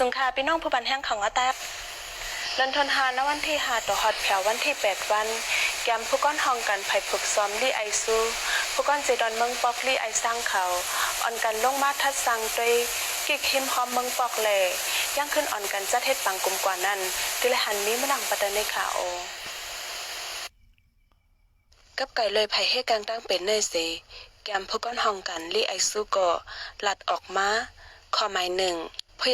สงขลาพี่น้องผู้บันแห่งของอาแตกเลินทนหาณวันที่หาต่อฮอดแผววันที่ 8 วัน แกมผู้ก้อนห้องกันไผ่ฝึกซ้อมลี่ไอซูผู้ก้อนเจดอนเมืองปอกลี่ไอสร้างเขาอ่อนกันลงมาทัดสังด้วยกิกหิมหอมเมืองปอกแลย่างขึ้นอ่อนกันจัดเฮ็ดปังกลุ่มกว่านั้นติลยหันมีมะนังปัตตานีขาโอกับไก่เลยไผ่ให้กลางตั้งเป็นเนยเสแกมพก้อนห้องกันลี่ไอซูก็ลัดออกมาข้อหมายหนึ่ง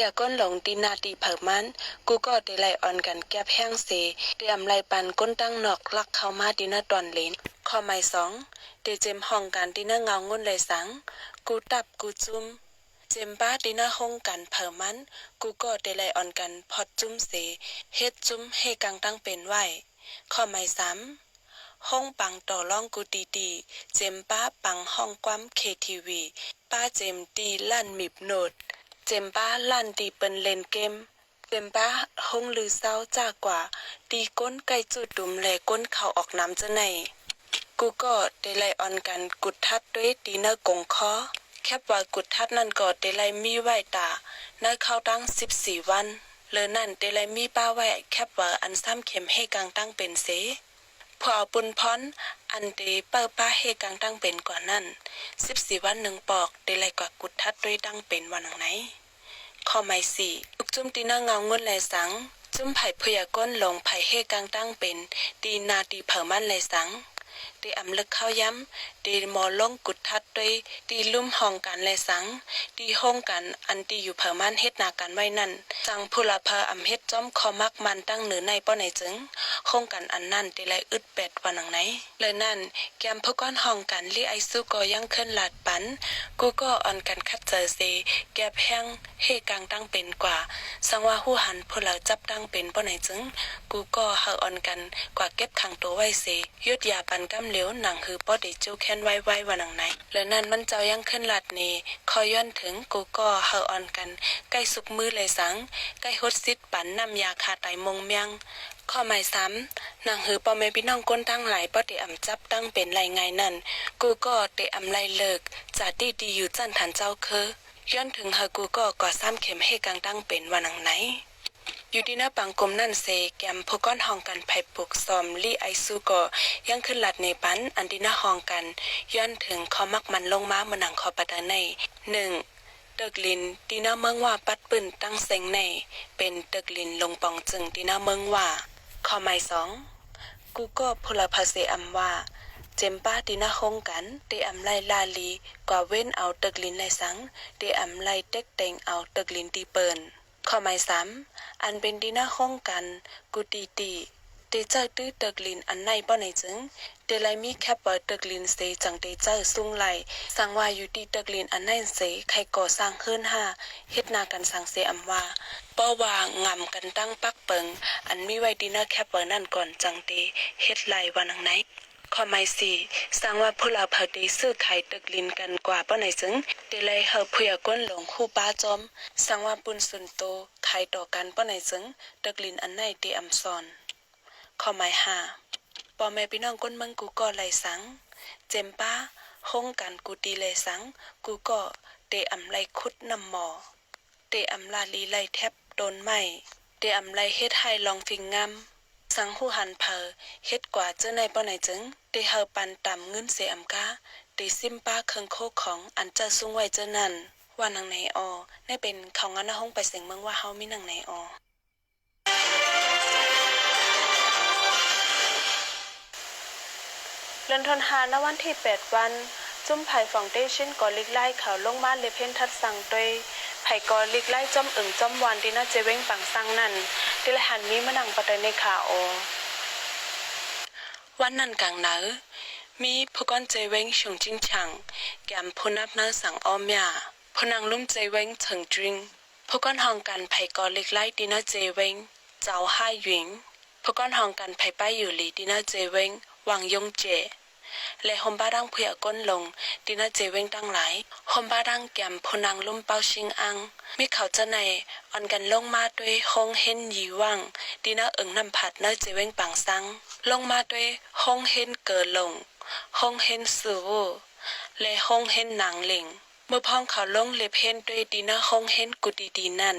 ยาก้นหลงตีนาตีเผิมัน กูก็ได้ไล่อ่อนกันแก้บแห้งเสเตรียมไล่ปันก้นตั้งนอกลักเข้ามาดีนาตอนเลนข้อหมายสองเตเจมห้องกันดีนาเงางุ่นเลยสัง กูตับกูจุ้มเจมบ้าดีนาห้องกันเผิมัน กูก็ได้ไล่อ่อนกันพอดจุ้มเสเฮ็ดจุ้มให้กลางตั้งเป็นไหวข้อหมายสามห้องปังต่อล่องกูตีตีเจมป้าปังห้องความเคทีวี ป้าเจมตีลั่นมิบโนด เจมป้าลันตีเปินเล่นเกม เจมป้าหงลือเศร้าจากกว่า ตีก้นไก่จุดดุมแลก้นเขาออกน้ำจะไหนกูก็ได้ไล่ออนกันกุดทัดด้วยตีเนอร์กงคอแคบว่ากุดทัดนั่นก็ได้ไลมีไหวตาเนอร์เข้าตั้งสิบสี่วันเลยนั่นได้ไลมีป้าไหวแคบว่าอันซ้ำเข็มให้กลางตั้งเป็นเส พอเอาปุนพรอันเดเปิดป้าเฮกังตั้งเป็นกว่านั่นสิบสี่วันหนึ่งปอกได้ไลกว่ากุดทัดด้วยตั้งเป็นวันไหนข้อหมายสี่ลูกจุ้มตีน่าเงาเงินแลสัง จุ้มไผ่พยาก้นลงไผ่เฮกังตั้งเป็นตีนาตีเผอมันแลสัง ตีอำลึกเข้าย้ำตีหมอลงกุดทัดด้วยตีลุ่มห้องกันแลสังตีห้องกันอันตีอยู่เผอมันเฮ็ดนากันไว้นั่นจังพุลาเพออำเฮ็ดจ้อมคอมักมันตั้งเหนือในป้อไหนจึงโครงกันอันนั่นตีไรอึดแปดวันหนังไหนเลยนั่นแกมพก้อนห้องกันลี่ไอซูก็ยังขึ้นหลาดปันกูก็อ่อนกันคัดเจอเซแกบแห้งเฮกลางตั้งเป็นกว่าสังว่าหู้หันพวกเราจับตั้งเป็นป้อไหนจึงกูก็เฮาอ่อนกันกว่าเก็บขังตัวไว้เซยุดยาปันกำเหลวหนังคือป้อเดจูแค้นไว้ไว้วันหนังไหนเลยนั่นมันเจ้ายังขึ้นหลาดเนคอยย้อนถึงกูก็เฮาอ่อนกัน ใกล้สุกมือเลยสัง ใกล้ฮดซิดปันนำยาคาไตมงเมียงข้อหมายซ้ำนางหือปอแม่พี่น้องก้นตั้งหลายป้อเตอำจับตั้งเป็นไรไงนั่น กูก็เตอำไลเลิกจากดีดีอยู่จันทันเจ้าเคอย้อนถึงเฮอกูก็ก่อซ้ำเข็มให้กลางตั้งเป็นวันหนังไหน อยู่ดีหน้าปังกลมนั่นเซแกมพก้อนห้องกันไผ่ปลุกซอมลี่ไอซูก็ยังขึ้นหลัดในปันอันดีหน้าห้องกัน ย้อนถึงขอมักมันลงม้ามือหนังคอปัตาในหนึ่งตึกลินตีหน้าเมืองว่าปัดปืนตั้งเซงใน เป็นตึกลินลงปองจึงตีหน้าเมืองว่าขอหมายสองกูก็พลภาเซอัมว่าเจมป้าตีนาห้องกันเตอัมไลลาลีกว่าเว้นเอาตึกลินไลสังเตอัมไลเต็กเต็งเอาตึกลินตีเปิน ข้อหมายสามอันเป็นตีหน้าห้องกัน กูตีตีเตเจอตื้อตึกลินอันในป้อไหนจึงเดลายมีแคปเปิดตึกลินเซจังเดเจอร์ซุ่งไหลสังว่าอยู่ที่ตึกลินอันนั้นเสใครก่อสร้างขึ้นห้าเฮ็ดนากันสังเสอำว่าป้อว่างำกันตั้งปักเปิง อันมีไว้ดีนาแคปเปิดนั่นก่อนจังเดเฮ็ดไหลวันนังไหน ข้อหมายสี่สร้างว่าผู้เราเผาดีซื้อขายตึกลินกันกว่าป้อไหนจึงเดลัยเฮาเพื่อก้นหลงคู่ป้าจอมสร้างว่าปุนสุนโตขายต่อกันป้อไหนจึงตึกลินอันไหนเตอำซอนข้อหมายห้าปอแม่พี่น้องก้นมืองกูก็ไหลสัง เจมป้าห้องกันกูตีไหลสัง กูก็เตอำไลคุดนำหมอเตอำลาลีไลแทบโดนไม้เตอำไลเฮ็ดให้ลองฟิงงาม สังหูหันเพอเฮ็ดกว่าเจ้าในป้อไหนจึงเตเฮาปันต่ำเงินเสียอำกาเตซิมป้าเคิงโคของอันเจ้าซุ่งไว้เจ้านั่นว่านังไหนออได้เป็นเขางานห้องไปเสียงเมืองว่าเฮามีนังไหนออเดือนธันวาณวันที่ 8 วัน จุ้มไผ่ฟองเดชินก่อลิกไล่เขาลงมาเลเพนทัดสังตวย ผ่กอลิกไล่จอมอึ่งจอมวันดีน่าเจเว้งปังสังนั่นดิละหันมีมะนังปะเตในขาโอวันนั้นกลางหนาวมีผู้ก้อนเจเว้งชงจิงฉังแกมผู้นับเนื้อสังออมยาผู้นางลุ่มเจเว้งเฉิงจริงผู้ก้อนห้องกันไผ่กอลิกไล่ดีน่าเจเว้งเจ้าห้าหยิงผู้ก้อนห้องกันไผ่ป้ายอยู่หลีดีน่าเจเว้งวางยงเจ และหอมบ้าดังเพื่อก้นลงดินาเจเวงตั้งหลายหอมบ้าดังแก้มพนังลุ่มเป้าชิงอัง มีเขาจะในอ่อนกันลงมาด้วยห้องเฮนยีว่างดินาเอิงนำผัดเนาเจเวงปังซัง ลงมาด้วยห้องเฮนเกิดลงห้องเฮนสูวและห้องเฮนนางหลิง เมื่อพ้องเขาลงเล็บเห็นด้วยดีนาห้องเห็นกุดีดีนั่น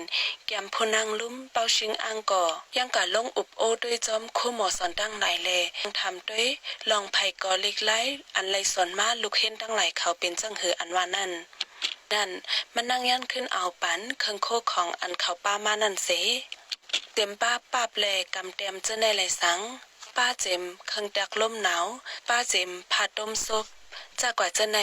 แกมพนังลุ่มเป้าชิงอังก่อยังกะลงอุบโอด้วยจอมคู่หมอสอนตั้งหลายแลยังทำด้วยลองไผ่ก่อเล็กไล่อันไรสอนมาลูกเห็นตั้งหลายเขาเป็นจังหืออันว่านั่นนั่นมันนั่งยันขึ้นเอาปันเคิงโคของอันเขาป้ามานั่นเสเต็มป้าปาบแลกำเต็มเจ้าในไหลสัง ป้าเจมเคิงดักลมหนาว ป้าเจมพาต้มซุป จากว่าจ้าใน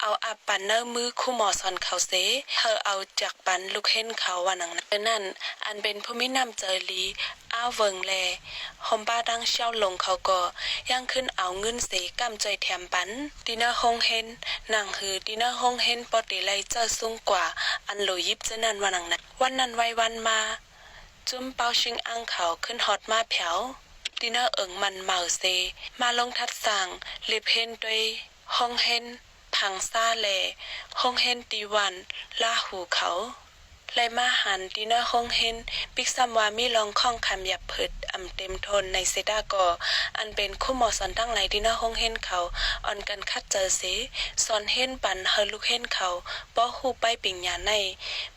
เอาอาปันเนอร์มือคู่หมอสอนเขาเสเธอเอาจากปันลูกเห็นเขาว่านังนั้นนั่น อันเป็นผู้มินำเจอลีอ้าวเวิงแลหอมป้าดังเช่าลงเขาก็ย่างขึ้นเอาเงินเสกำใจแถมปันดินาฮงเฮนนางหือดินาฮงเฮนปอติไลเจอสูงกว่า อันโหลยิบเจนันว่านังนั้นวันนั้นไว้วันมา จุ้มเปาชิงอังเขาขึ้นฮอตมาแผวดินเนอร์เอิงมันเมาเซมาลงทัดสั่งลิบเฮนด้วย ห้องเฮนพังซาเลห้องเฮนตีวันลาหูเขาไลมาหันดินเนอร์ห้องเฮนปิกซัมวามีลองข้องคำหยับผึดอ่ำเต็มทนในเซดากอ อันเป็นคู่หมอสอนตั้งหลดินเนอร์ห้องเฮนเขาอ่อนกันคัดเจอเสสอนเฮนปันเฮลูกเฮนเขาป้อหูไปปิ่งหยาใน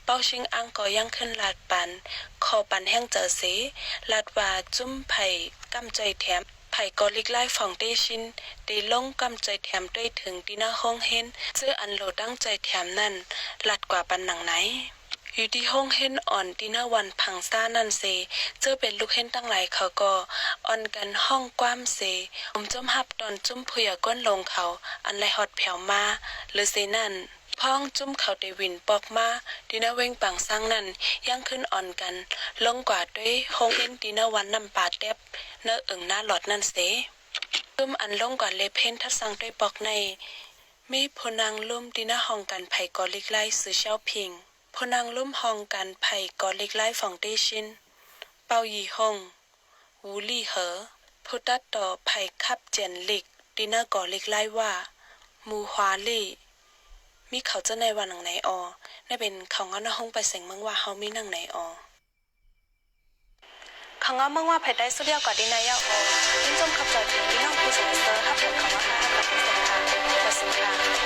เป้าชิงอังก็ยังขึ้นลาดปันคอปันแห้งเจอเสลาดว่าจุ้มไผ่กำใจแถม ไผ่ก็ลิกไล่ฟองเตชินได้ลงกำใจแถมด้วยถึงดินาห้องเฮนซื้ออันโหลตั้งใจแถมนั่นหลัดกว่าปันหนังไหนอยู่ที่ห้องเฮนอ่อนดินาวันพังซ่านั่นเซ เจอเป็นลูกเฮนตั้งหลายเขาก็อ่อนกันห้องกว้ามเซผมจมหับตอนจุ้มเพยก้นลงเขา อันไรฮอดแผ่วมาหรือเซนั่น พ้องจุ้มเขาเดวินปอกมาดินาเวงปังสร้างนั่นยังขึ้นอ่อนกัน ลงกว่าด้วยห้องเล่นดินาวันนำปาเต็บเนื้อเอิงหน้าหลอดนั่นเสจุ้มอันลงกว่าเลเพนทัดสังด้วยปอกใน มีพนางลุ่มดินาห้องกันไผ่กอลิกไล่ซื้อเช่าพิงพนางลุ่มห้องกันไผ่กอลิกไล่ฟองเตชินเปายีฮงวูลี่เหอพุตัดต่อไผ่คับเจยนลิกดินากอลิกไล่ว่ามูฮวาลี่ มีเขาเจะในวันหนังไหนออได้เป็นเขาเงาหน้าห้องไปเสียงเมืองว่าเฮามีหนังไหนออเขาเงาเมืองว่าเผ็ดได้สุดยอดกว่าดีนายาออยิ่งจมขับจอยถึงที่น้องผู้สวยเซอร์ถ้าเผ็ดเขาว่าค่ะกับผู้สวยค่ะ